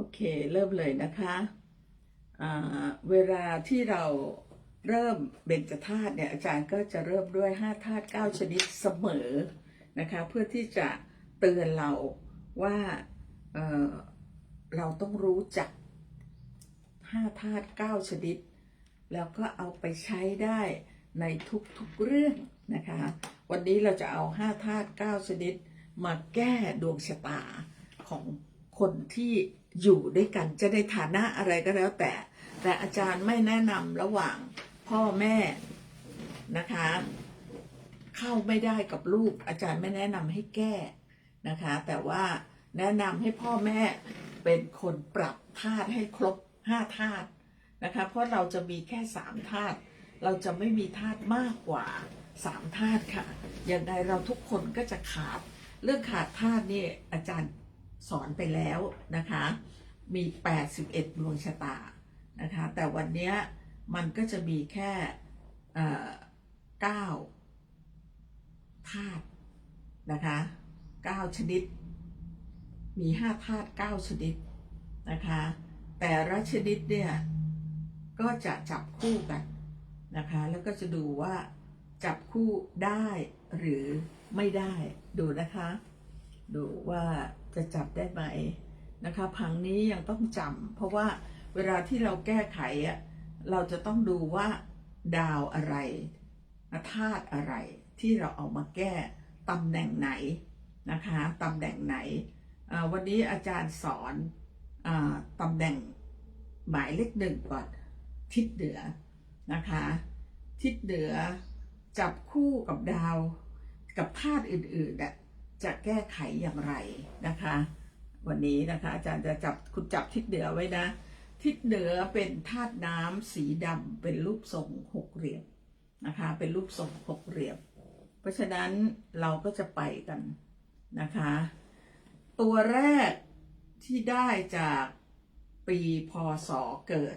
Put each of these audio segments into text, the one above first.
โอเค เริ่มเลยนะคะเวลาที่เราเริ่มเบญจธาตุเนี่ยอาจารย์ก็จะเริ่มด้วย5ธาตุ9ชนิดเสมอนะคะเพื่อที่จะเตือนเราว่าเเราต้องรู้จัก5ธาตุ9ชนิด แล้วก็เอาไปใช้ได้ในทุกๆเรื่องนะคะ วันนี้เราจะเอา5ธาตุ9ชนิดมาแก้ดวงชะตาของคนที่ อยู่ด้วยกันจะในฐานะอะไรก็แล้วแต่ แต่อาจารย์ไม่แนะนำระหว่างพ่อแม่นะคะ เข้าไม่ได้กับลูก อาจารย์ไม่แนะนำให้แก้นะคะ แต่ว่าแนะนำให้พ่อแม่เป็นคนปรับธาตุให้ครบห้าธาตุนะคะ เพราะเราจะมีแค่สามธาตุเราจะไม่มีธาตุมากกว่าสามธาตุค่ะ อย่างใดเราทุกคนก็จะขาด เรื่องขาดธาตุนี่อาจารย์ สอนไปแล้วนะคะ มี 81 ดวงชะตานะคะ แต่วันนี้มันก็จะมีแค่เอ่อ9ธาตุนะคะ9ชนิด มี5ธาตุ9ชนิดนะคะ แต่ละชนิดเนี่ยก็จะจับคู่กันนะคะ แล้วก็จะดูว่าจับคู่ได้หรือไม่ได้ดูนะคะ ดูว่า จะจับได้ไหมนะคะพังนี้ยังต้องจำเพราะว่าเวลาที่เราแก้ไขอะเราจะต้องดูว่าดาวอะไรธาตุอะไรที่เราเอามาแก้ตำแหน่งไหนนะคะตำแหน่งไหน วันนี้อาจารย์สอนอตำแหน่งหมายเลขหนึ่งก่อนทิศเหนือนะคะ ทิศเหนือจับคู่กับดาวกับธาตุอื่นๆน่ะ จะแก้ไขอย่างไรนะคะ วันนี้นะคะอาจารย์จะจับคุณจับทิศเหนือไว้นะ ทิศเหนือเป็นธาตุน้ำสีดำเป็นรูปทรงหกเหลี่ยมนะคะ เป็นรูปทรงหกเหลี่ยม เพราะฉะนั้นเราก็จะไปกันนะคะ ตัวแรกที่ได้จากปีพศเกิด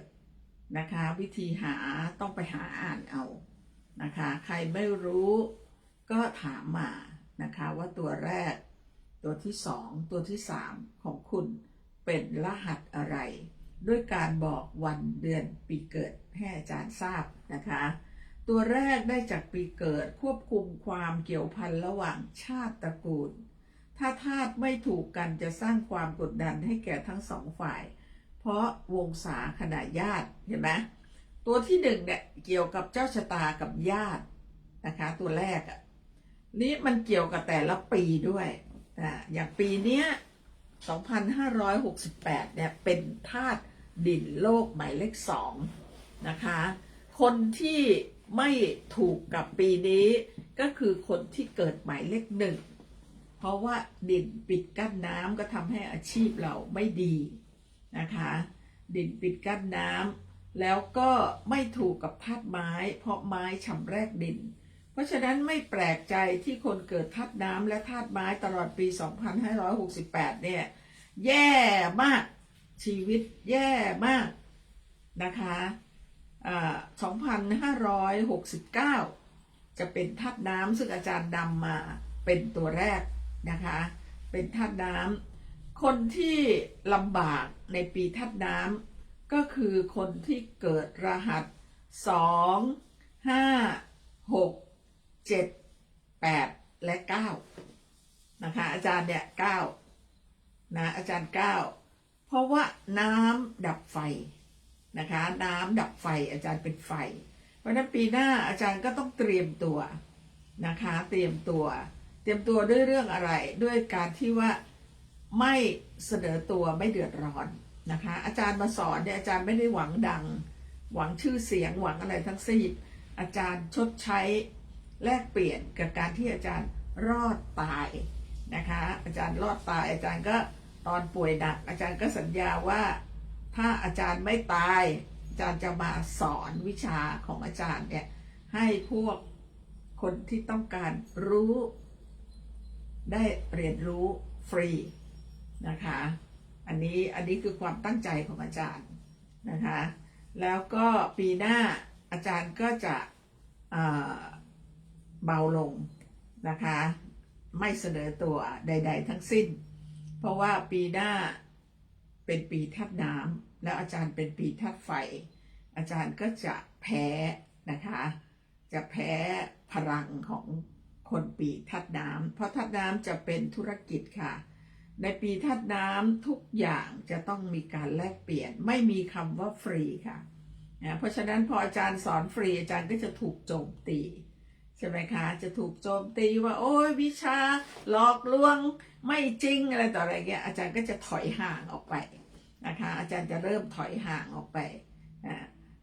นะคะ วิธีหาต้องไปหาอ่านเอานะคะ ใครไม่รู้ก็ถามมา นะคะว่าตัวแรก ตัวที่สองตัวที่สามของคุณเป็นรหัสอะไร ด้วยการบอกวันเดือนปีเกิดให้อาจารย์ทราบนะคะ ตัวแรกได้จากปีเกิดควบคุมความเกี่ยวพันระหว่างชาติตระกูล ถ้าธาตุไม่ถูกกันจะสร้างความกดดันให้แก่ทั้งสองฝ่าย เพราะวงศาขนาดญาติเห็นไหมตัวที่หนึ่งเนี่ยเกี่ยวกับเจ้าชะตากับญาตินะคะ ตัวแรกอะ นี่มันเกี่ยวกับแต่ละปีด้วยอ่าอย่างปีเนี้ย2568 เนี่ย เป็นธาตุดินโลกหมายเลขสองนะคะ คนที่ไม่ถูกกับปีนี้ก็คือคนที่เกิดหมายเลขหนึ่ง เพราะว่าดินปิดกั้นน้ำก็ทำให้อาชีพเราไม่ดีนะคะ ดินปิดกั้นน้ำแล้วก็ไม่ถูกกับธาตุไม้ เพราะไม้ชำแรกดิน เพราะฉะนั้นไม่แปลกใจที่คนเกิดธาตุน้ำและธาตุไม้ตลอดปี 2568 เนี่ย แย่มากชีวิตแย่มากนะคะอ่า2569 จะเป็นธาตุน้ำซึ่งอาจารย์ดำมาเป็นตัวแรกนะคะ เป็นธาตุน้ำคนที่ลำบากในปีธาตุน้ำก็คือคนที่เกิดรหัส 2 5 6 7 8แปดและ9นะคะ อาจารย์เนี่ย9นะอาจารย์9เพราะว่าน้ำดับไฟนะคะ น้ำดับไฟอาจารย์เป็นไฟ เพราะนั้นปีหน้าอาจารย์ก็ต้องเตรียมตัวนะคะ เตรียมตัว เตรียมตัวด้วยเรื่องอะไร ด้วยการที่ว่าไม่เสนอตัวไม่เดือดร้อนนะคะ อาจารย์มาสอนเนี่ยอาจารย์ไม่ได้หวังดัง หวังชื่อเสียงหวังอะไรทั้งสิ้นอาจารย์ชดใช้ แลกเปลี่ยนกับการที่อาจารย์รอดตายนะคะ อาจารย์รอดตายอาจารย์ก็ตอนป่วยหนัก อาจารย์ก็สัญญาว่าถ้าอาจารย์ไม่ตาย อาจารย์จะมาสอนวิชาของอาจารย์เนี่ยให้พวกคนที่ต้องการรู้ ได้เรียนรู้ฟรีนะคะ อันนี้อันนี้คือความตั้งใจของอาจารย์นะคะ แล้วก็ปีหน้าอาจารย์ก็จะ เบาลงนะคะ ไม่เสนอตัวใด ๆ ทั้งสิ้น เพราะว่าปีหน้าเป็นปีธาตุน้ำแล้วอาจารย์เป็นปีธาตุไฟ อาจารย์ก็จะแพ้นะคะ จะแพ้พลังของคนปีธาตุน้ำเพราะธาตุน้ำจะเป็นธุรกิจค่ะ ในปีธาตุน้ำทุกอย่างจะต้องมีการแลกเปลี่ยน ไม่มีคำว่าฟรีค่ะนะเพราะฉะนั้นพออาจารย์สอนฟรีอาจารย์ก็จะถูกโจมตี ใช่ไหมคะ จะถูกโจมตีว่า โอ้ยวิชาหลอกลวงไม่จริงอะไรต่ออะไรเงี้ยอาจารย์ก็จะถอยห่างออกไปนะคะ อาจารย์จะเริ่มถอยห่างออกไปอ่า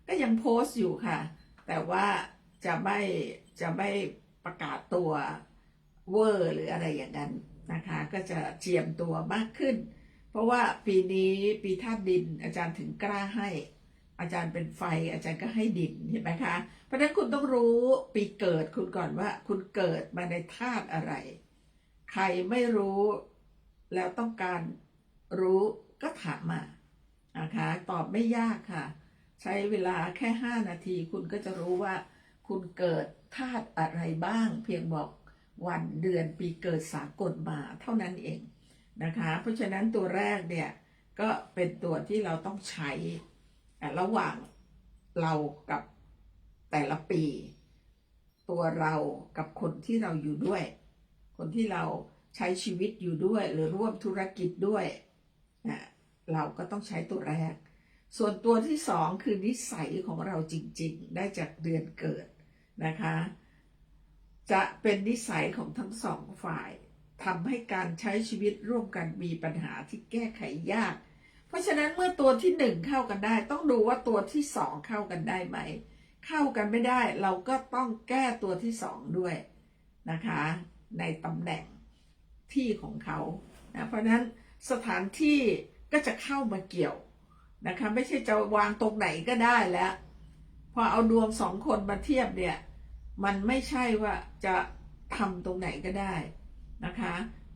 ก็ยังโพสต์อยู่ค่ะ แต่ว่าจะไม่จะไม่ประกาศตัวเวอร์หรืออะไรอย่างนั้นนะคะ ก็จะเจียมตัวมากขึ้น เพราะว่าปีนี้ปีธาตุดินอาจารย์ถึงกล้าให้ อาจารย์เป็นไฟอาจารย์ก็ให้ดินเห็นไหมคะเพราะฉะนั้นคุณต้องรู้ปีเกิดคุณก่อนว่า คุณเกิดมาในธาตุอะไร ใครไม่รู้แล้วต้องการรู้ก็ถามมานะคะตอบไม่ยากค่ะ ใช้เวลาแค่ 5 นาที คุณก็จะรู้ว่า คุณเกิดธาตุอะไรบ้าง เพียงบอกวันเดือนปีเกิดสากลมาเท่านั้นเองนะคะ เพราะฉะนั้นตัวแรกเนี่ย ก็เป็นตัวที่เราต้องใช้ ระหว่างเรากับแต่ละปี ตัวเรากับคนที่เราอยู่ด้วย คนที่เราใช้ชีวิตอยู่ด้วย หรือร่วมธุรกิจด้วยอะเราก็ต้องใช้ตัวแรก ส่วนตัวที่สองคือนิสัยของเราจริง ๆ ได้จากเดือนเกิดนะคะ จะเป็นนิสัยของทั้งสองฝ่ายทำให้การใช้ชีวิตร่วมกันมีปัญหาที่แก้ไขยาก เพราะฉะนั้นเมื่อตัวที่หนึ่งเข้ากันได้ ต้องดูว่าตัวที่สองเข้ากันได้ไหม เข้ากันไม่ได้เราก็ต้องแก้ตัวที่สองด้วยนะคะ ในตำแหน่งที่ของเขานะเพราะฉะนั้นสถานที่ก็จะเข้ามาเกี่ยวนะคะ ไม่ใช่จะวางตรงไหนก็ได้แล้ว พอเอาดวงสองคนมาเทียบเนี่ย มันไม่ใช่ว่าจะทำตรงไหนก็ได้นะคะ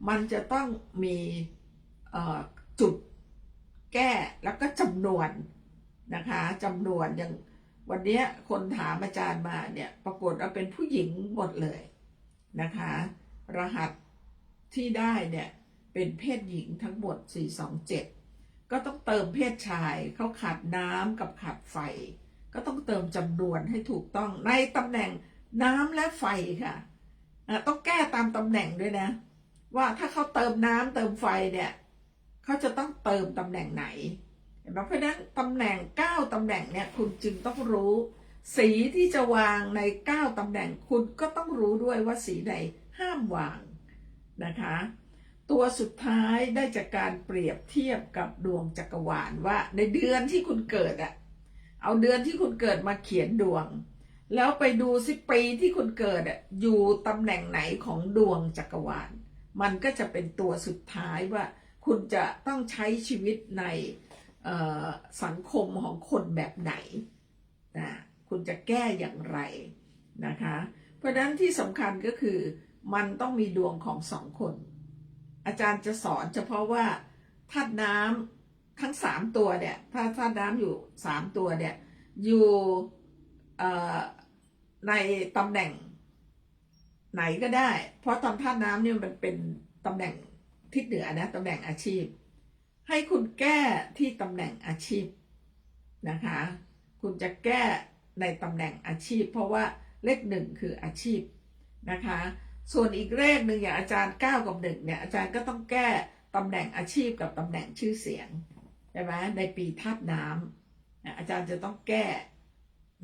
มันจะต้องมีจุด แก้แล้วก็จำนวนนะคะจำนวนอย่างวันนี้คนถามอาจารย์มาเนี่ยปรากฏว่าเป็นผู้หญิงหมดเลยนะคะ รหัสที่ได้เนี่ยเป็นเพศหญิงทั้งหมด 427 ก็ต้องเติมเพศชายเขาขาดน้ำกับขาดไฟ ก็ต้องเติมจำนวนให้ถูกต้องในตำแหน่งน้ำและไฟค่ะอะต้องแก้ตามตำแหน่งด้วยนะ ว่าถ้าเขาเติมน้ำเติมไฟเนี่ย เขาจะต้องเติมตำแหน่งไหนเห็นไหมเพราะฉะนั้นตำแหน่งเก้าตำแหน่งเนี่ยคุณจึงต้องรู้ สีที่จะวางในเก้าตำแหน่งคุณก็ต้องรู้ด้วยว่าสีไหนห้ามวางนะคะ ตัวสุดท้ายได้จากการเปรียบเทียบกับดวงจักรวาลว่า ในเดือนที่คุณเกิดอะเอาเดือนที่คุณเกิดมาเขียนดวง แล้วไปดูสิปีที่คุณเกิดอะอยู่ตำแหน่งไหนของดวงจักรวาล มันก็จะเป็นตัวสุดท้ายว่า คุณจะต้องใช้ชีวิตในสังคมของคนแบบไหนนะคุณจะแก้อย่างไรนะคะ เพราะนั้นที่สำคัญก็คือมันต้องมีดวงของสองคน อาจารย์จะสอนเฉพาะว่าธาตุน้ำทั้งสามตัวเนี่ยถ้าธาตุน้ำอยู่สามตัวเนี่ยอยู่เอ่ในตำแหน่งไหนก็ได้ เพราะตำธาตุน้ำเนี่ยมันเป็นตำแหน่ง ทิศเหนือนะตำแหน่งอาชีพ ให้คุณแก้ที่ตำแหน่งอาชีพนะคะ คุณจะแก้ในตำแหน่งอาชีพ เพราะว่าเลขหนึ่งคืออาชีพนะคะ ส่วนอีกเลขหนึ่งอย่างอาจารย์เก้ากับหนึ่งเนี่ยอาจารย์ก็ต้องแก้ตำแหน่งอาชีพกับตำแหน่งชื่อเสียงใช่ไหมในปีธาตุน้ำอะอาจารย์จะต้องแก้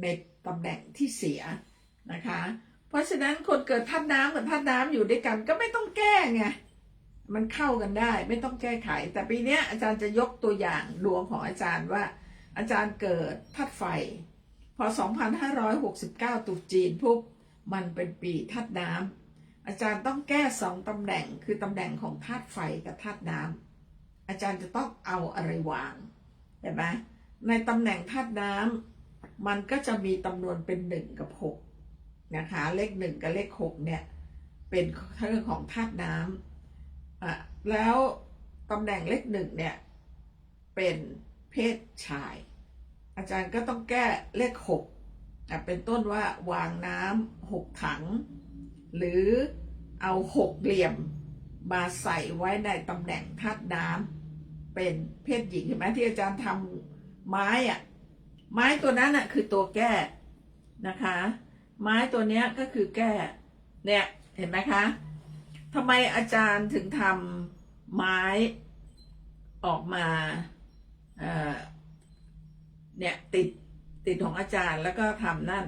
ในตำแหน่งที่เสียนะคะ เพราะฉะนั้นคนเกิดธาตุน้ำกับธาตุน้ำอยู่ด้วยกันก็ไม่ต้องแก้ไง มันเข้ากันได้ไม่ต้องแก้ไข แต่ปีนี้อาจารย์จะยกตัวอย่างดวงของอาจารย์ว่า อาจารย์เกิดธาตุไฟ พอ 2569ตรุจีนปุ๊บมันเป็นปีธาตุน้ำอาจารย์ต้องแก้สองตำแหน่งคือตำแหน่งของธาตุไฟกับธาตุน้ำอาจารย์จะต้องเอาอะไรวางเห็นไหมในตำแหน่งธาตุน้ำมันก็จะมีจำนวนเป็นหนึ่งกับหกนะคะเลขหนึ่งกับเลขหกเนี่ยเป็นเรื่องของธาตุน้ำ อะแล้วตำแหน่งเลขหนึ่งเนี่ย เป็นเพศชาย อาจารย์ก็ต้องแก้เลขหกอะเป็นต้นว่าวางน้ำหกถัง หรือเอาหกเหลี่ยมมาใส่ไว้ในตำแหน่งธาตุน้ำเป็นเพศหญิงเห็นไหมที่อาจารย์ทำไม้อะไม้ตัวนั้นอะคือตัวแก้นะคะ ไม้ตัวเนี้ยก็คือแก้เนี่ยเห็นไหมคะ ทำไมอาจารย์ถึงทำไม้ออกมาเเนี่ยติดติดของอาจารย์แล้วก็ทำนั่น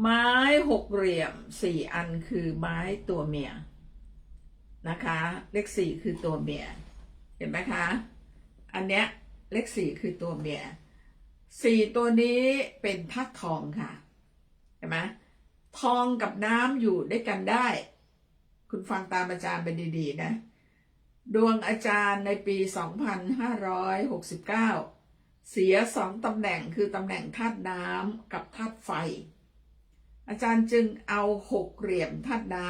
ไม้หกเหลี่ยมสี่อันคือไม้ตัวเมียนะคะ เลขสี่คือตัวเมียเห็นไหมคะ อันเนี้ยเลขสี่คือตัวเมียสี่ตัวนี้เป็นธาตุทองค่ะ เห็นไหมทองกับน้ำอยู่ด้วยกันได้ คุณฟังตามอาจารย์ไปดีๆ นะ ดวงอาจารย์ในปี 2569 เสียสองตำแหน่งคือตำแหน่งธาตุน้ำกับธาตุไฟ อาจารย์จึงเอาหกเหลี่ยมธาตุน้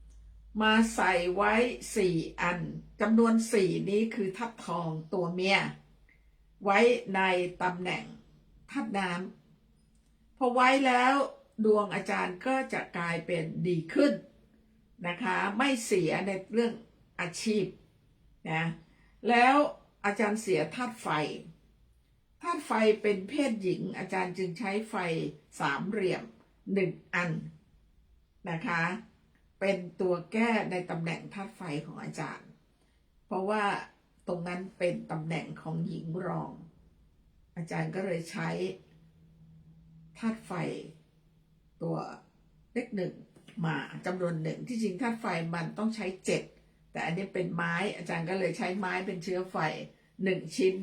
ำมาใส่ไว้สี่อันจำนวนสี่นี้คือธาตุทองตัวเมีย ไว้ในตำแหน่งธาตุน้ำพอไว้แล้วดวงอาจารย์ก็จะกลายเป็นดีขึ้น นะคะไม่เสียในเรื่องอาชีพนะแล้วอาจารย์เสียธาตุไฟธาตุไฟเป็นเพศหญิง อาจารย์จึงใช้ไฟสามเหลี่ยมหนึ่งอันนะคะเป็นตัวแก้ในตำแหน่งธาตุไฟของอาจารย์ เพราะว่าตรงนั้นเป็นตำแหน่งของหญิงรอง อาจารย์ก็เลยใช้ธาตุไฟตัวเลขหนึ่ง มาจำนวนหนึ่งที่จริงธาตุไฟมันต้องใช้เจ็ดแต่อันนี้เป็นไม้อาจารย์ก็เลยใช้ไม้เป็นเชื้อไฟหนึ่งชิ้น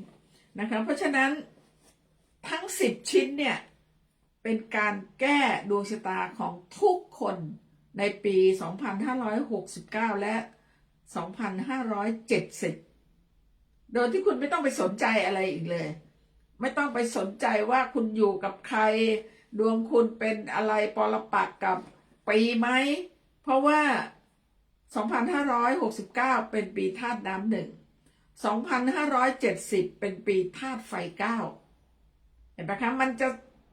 นะคะเพราะฉะนั้นทั้งสิบชิ้นเนี่ยเป็นการแก้ดวงชะตาของทุกคนในปี 2569 และ 2570 โดยที่คุณไม่ต้องไปสนใจอะไรอีกเลย ไม่ต้องไปสนใจว่าคุณอยู่กับใคร ดวงคุณเป็นอะไรปรปักกับ ปีไหม เพราะว่า 2569 เป็นปีธาตุน้ำหนึ่ง 2570 เป็นปีธาตุไฟเก้าเห็นไหมคะมันจะ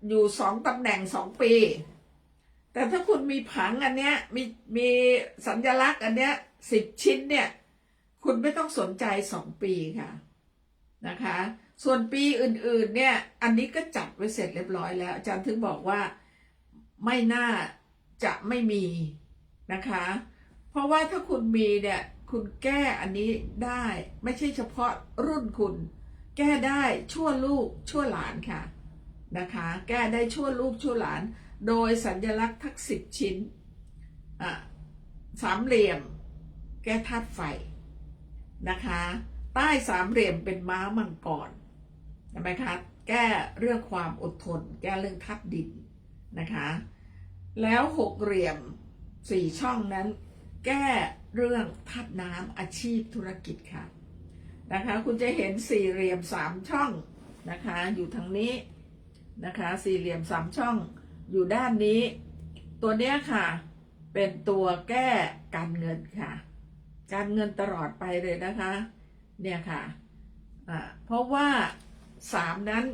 อยู่สองตำแหน่งสองปี แต่ถ้าคุณมีผังอันเนี้ยมีมีสัญลักษณ์อันเนี้ยสิบชิ้นเนี่ย คุณไม่ต้องสนใจสองปีค่ะนะคะ ส่วนปีอื่นๆเนี่ย อันนี้ก็จัดไว้เสร็จเรียบร้อยแล้ว อาจารย์ถึงบอกว่าไม่น่า จะไม่มีนะคะ เพราะว่าถ้าคุณมีเนี่ยคุณแก้อันนี้ได้ไม่ใช่เฉพาะรุ่นคุณ แก้ได้ชั่วลูกชั่วหลานค่ะนะคะ แก้ได้ชั่วลูกชั่วหลาน โดยสัญลักษณ์ทักสิบชิ้นอะสามเหลี่ยม แก้ธาตุไฟนะคะ ใต้สามเหลี่ยมเป็นม้ามังกรเห็นไหมคะแก้เรื่องความอดทน แก้เรื่องธาตุดินนะคะ แล้วหกเหลี่ยมสี่ช่องนั้น แก้เรื่องธาตุน้ำอาชีพธุรกิจค่ะนะคะ คุณจะเห็นสี่เหลี่ยมสามช่องนะคะ อยู่ทางนี้นะคะ สี่เหลี่ยมสามช่องอยู่ด้านนี้ ตัวเนี้ยค่ะ เป็นตัวแก้การเงินค่ะ การเงินตลอดไปเลยนะคะ เนี่ยค่ะอ่าเพราะว่าสามนั้น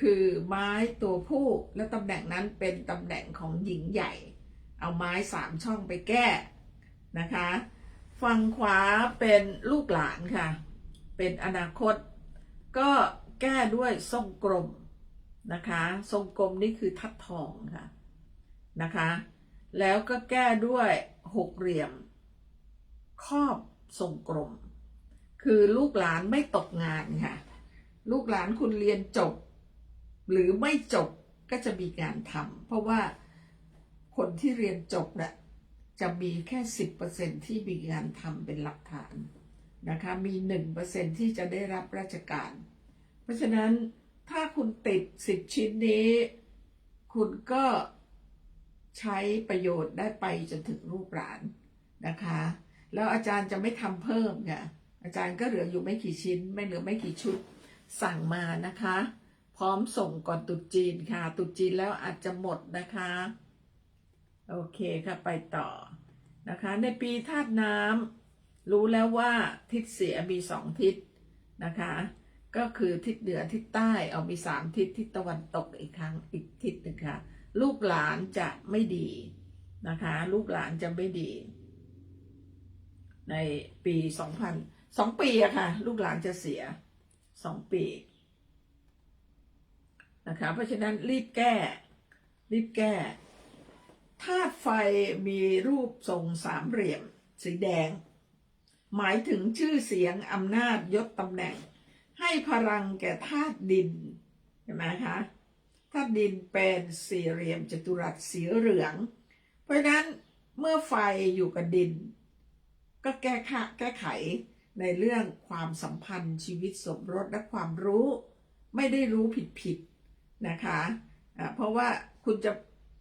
คือไม้ตัวผู้และตำแหน่งนั้นเป็นตำแหน่งของหญิงใหญ่ เอาไม้สามช่องไปแก้นะคะฝั่งขวาเป็นลูกหลานค่ะ เป็นอนาคต ก็แก้ด้วยทรงกลมนะคะทรงกลมนี่คือทัดทองค่ะนะคะ แล้วก็แก้ด้วยหกเหลี่ยม ครอบทรงกลม คือลูกหลานไม่ตกงานค่ะ ลูกหลานคุณเรียนจบ หรือไม่จบก็จะมีงานทำเพราะว่าคนที่เรียนจบน่ะจะมีแค่สิบเปอร์เซ็นที่มีงานทำเป็นหลักฐานนะคะมีหนึ่งเปอร์เซ็นที่จะได้รับราชการ เพราะฉะนั้นถ้าคุณติดสิบชิ้นนี้ คุณก็ใช้ประโยชน์ได้ไปจนถึงลูกหลานนะคะ แล้วอาจารย์จะไม่ทำเพิ่มค่ะอาจารย์ก็เหลืออยู่ไม่กี่ชิ้น ไม่เหลือไม่กี่ชุดสั่งมานะคะ พร้อมส่งก่อนตรุษจีนค่ะตรุษจีนแล้วอาจจะหมดนะคะ โอเคค่ะไปต่อนะคะ ในปีธาตุน้ำรู้แล้วว่าทิศเสียมีสองทิศนะคะ ก็คือทิศเหนือทิศใต้เอามีสามทิศทิศตะวันตกอีกครั้งอีกทิศหนึ่งค่ะ ลูกหลานจะไม่ดีนะคะ ลูกหลานจะไม่ดี ในปีสองพันสองปีอะค่ะ ลูกหลานจะเสียสองปี นะคะ เพราะฉะนั้นรีบแก้ รีบแก้ธาตุไฟมีรูปทรงสามเหลี่ยม สีแดง หมายถึงชื่อเสียงอำนาจยศตำแหน่ง ให้พลังแก่ธาตุดินเห็นไหมคะธาตุดินเป็นสี่เหลี่ยมจัตุรัสสีเหลือง เพราะฉะนั้นเมื่อไฟอยู่กับดิน ก็แก้ไขแก้ไขในเรื่องความสัมพันธ์ชีวิตสมรสและความรู้ ไม่ได้รู้ผิดผิด นะคะะเพราะว่าคุณจะ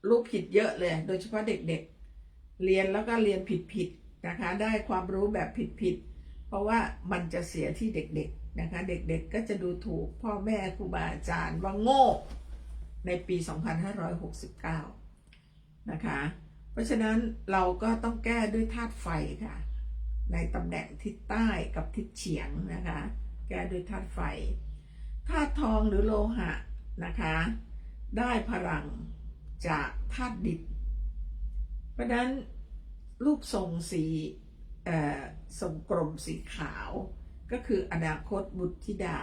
รู้ผิดเยอะเลย โดยเฉพาะเด็กๆเรียนแล้วก็เรียนผิดผิดๆนะคะ ได้ความรู้แบบผิดผิดๆเพราะว่ามันจะเสียที่เด็กๆนะคะ เด็กๆก็จะดูถูกพ่อแม่ครูบาอาจารย์ว่าโง่ในปี 2569 นะคะ เพราะฉะนั้นเราก็ต้องแก้ด้วยธาตุไฟค่ะ ในตำแหน่งทิศใต้กับทิศเฉียงนะคะ แก้ด้วยธาตุไฟ ธาตุทองหรือโลหะ นะคะ ได้พลังจากธาตุดินเพราะนั้นรูปทรงสีทรงกลมสีขาว ก็คืออนาคตบุตรธิดา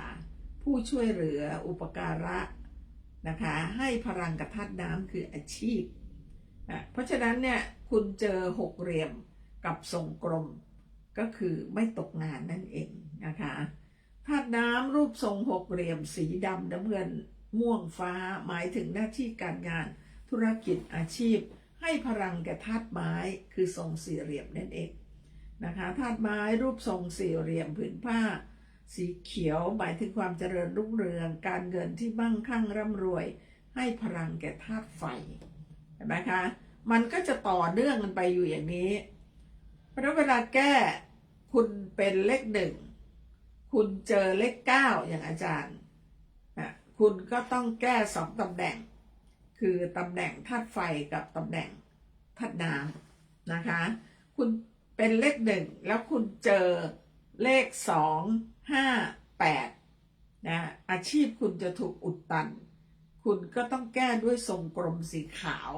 ผู้ช่วยเหลืออุปการะนะคะให้พลังกับธาตุน้ำคืออาชีพอะเพราะฉะนั้นเนี่ยคุณเจอหกเหลี่ยมกับทรงกลมก็คือไม่ตกงานนั่นเองนะคะธาตุน้ำรูปทรงหกเหลี่ยมสีดำน้ำเงิน ม่วงฟ้าหมายถึงหน้าที่การงาน ธุรกิจอาชีพ ให้พลังแก่ธาตุไม้คือทรงสี่เหลี่ยมนั่นเองนะคะธาตุไม้รูปทรงสี่เหลี่ยมผืนผ้า สีเขียวหมายถึงความเจริญรุ่งเรือง การเงินที่มั่งคั่งร่ำรวย ให้พลังแก่ธาตุไฟเห็นไหมคะมันก็จะต่อเนื่องกันไปอยู่อย่างนี้ เพราะเวลาแก้คุณเป็นเลขหนึ่ง คุณเจอเลขเก้าอย่างอาจารย์ คุณก็ต้องแก้สองตำแหน่ง คือตำแหน่งธาตุไฟกับตำแหน่งธาตุน้ำนะคะ คุณเป็นเลขหนึ่งแล้วคุณเจอเลขสองห้าแปดนะอาชีพคุณจะถูกอุดตัน คุณก็ต้องแก้ด้วยทรงกลมสีขาว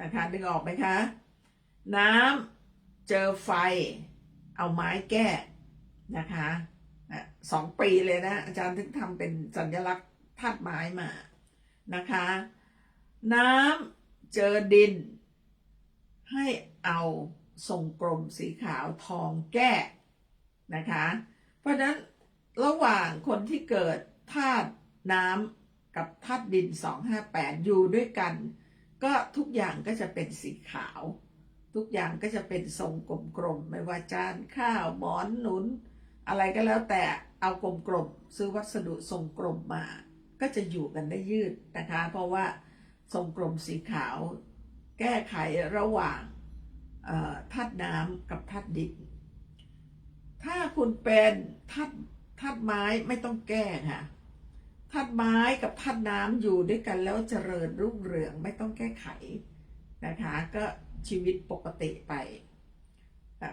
นะคะนึกออกไหมคะ น้ำเจอไฟ เอาไม้แก้นะคะอะสองปีเลยนะ อาจารย์ถึงทำเป็นสัญลักษณ์ ธาตุไม้มานะคะ น้ำเจอดิน ให้เอาทรงกลมสีขาวทองแก้นะคะ เพราะฉะนั้นระหว่างคนที่เกิดธาตุน้ำกับธาตุดิน 258 อยู่ด้วยกัน ก็ทุกอย่างก็จะเป็นสีขาว ทุกอย่างก็จะเป็นทรงกลมๆ ไม่ว่าจานข้าวหมอนหนุน อะไรก็แล้วแต่เอากลมๆซื้อวัสดุทรงกลมมา ก็จะอยู่กันได้ยืดนะคะ เพราะว่าทรงกลมสีขาว แก้ไขระหว่างธาตุน้ำกับธาตุดินถ้าคุณเป็นธาตุธาตุไม้ไม่ต้องแก้ค่ะธาตุไม้กับธาตุน้ำอยู่ด้วยกันแล้วเจริญรุ่งเรืองไม่ต้องแก้ไขนะคะ ก็ชีวิตปกติไป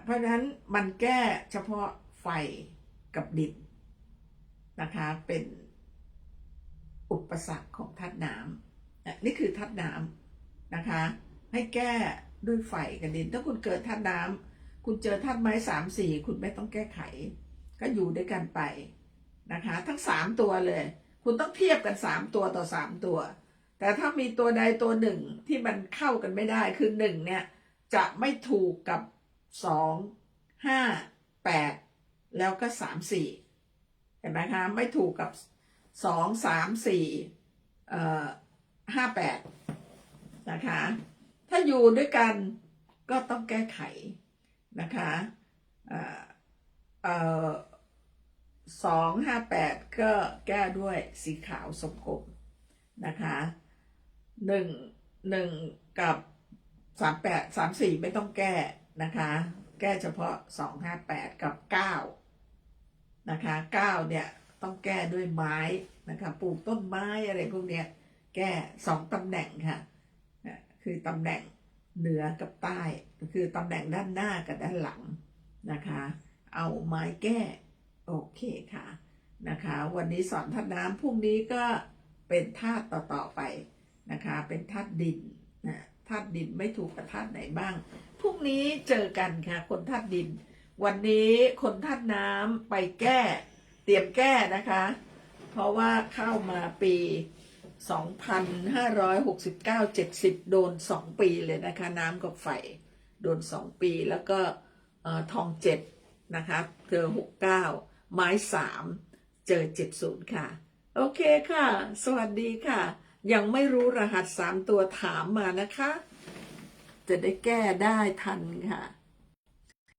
เพราะฉะนั้นมันแก้เฉพาะไฟกับดินนะคะเป็น อุปสรรคของธาตุน้ำอะนี่คือธาตุน้ำนะคะ ให้แก้ด้วยไฟกับดิน ถ้าคุณเกิดธาตุน้ำคุณเจอธาตุไม้สามสี่คุณไม่ต้องแก้ไข ก็อยู่ด้วยกันไปนะคะ ทั้งสามตัวเลย คุณต้องเทียบกันสามตัวต่อสามตัว แต่ถ้ามีตัวใดตัวหนึ่งที่มันเข้ากันไม่ได้คือหนึ่งเนี่ยจะไม่ถูกกับสองห้าแปดแล้วก็สามสี่เห็นไหมคะ ไม่ถูกกับ สองสามสี่เอ่อห้าแปดนะคะ ถ้าอยู่ด้วยกันก็ต้องแก้ไขนะคะเอ่อสองห้าแปดก็แก้ด้วยสีขาวสมกลมนะคะหนึ่งหนึ่งกับสามแปดสามสี่ไม่ต้องแก้นะคะ แก้เฉพาะสองห้าแปดกับเก้านะคะเก้าเนี่ย ต้องแก้ด้วยไม้นะคะปลูกต้นไม้อะไรพวกเนี้ยแก้สองตำแหน่งค่ะคือตำแหน่งเหนือกับใต้ คือตำแหน่งด้านหน้ากับด้านหลังนะคะ เอาไม้แก้โอเคค่ะนะคะ วันนี้สอนธาตุน้ำพรุ่งนี้ก็เป็นธาตุต่อๆไปนะคะ เป็นธาตุดินนะธาตุดินไม่ถูกกับธาตุไหนบ้างพรุ่งนี้เจอกันค่ะ คนธาตุดิน วันนี้คนธาตุน้ำไปแก้ เตรียมแก้นะคะ เพราะว่าเข้ามาปี 2569 70 โดน 2 ปีเลยนะคะ น้ำกับไฟ โดน 2 ปีแล้วก็เอ่อทอง 7 นะคะเจอ 69 ไม้ 3 เจอ 70 ค่ะ โอเคค่ะ สวัสดีค่ะ ยังไม่รู้รหัส 3 ตัวถามมานะคะ จะได้แก้ได้ทันค่ะ